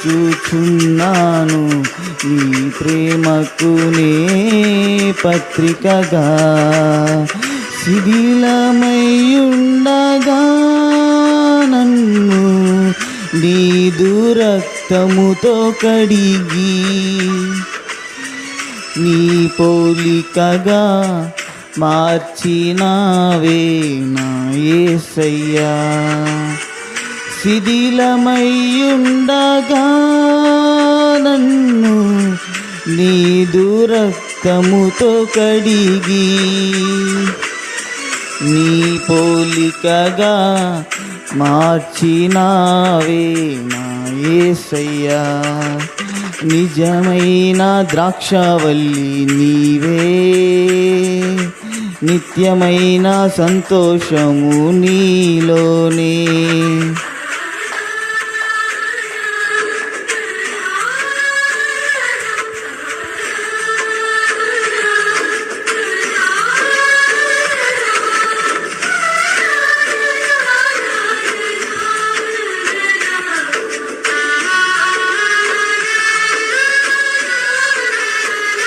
చూచున్నాను. నీ ప్రేమకు నే పత్రికగా శిథిలమయ్యుండగా నన్ను నీ దురక్తముతో కడిగి నీ పోలికగా మార్చినావే నా ఏసయ్యా. శిథిలమయ్యుండగా నన్ను నీ దురక్తముతో కడిగి నీ పోలికగా మార్చినావే నాయసయ్యా నిజమైన ద్రాక్షవల్లి నీవే. నిత్యమైన సంతోషము నీలోనే.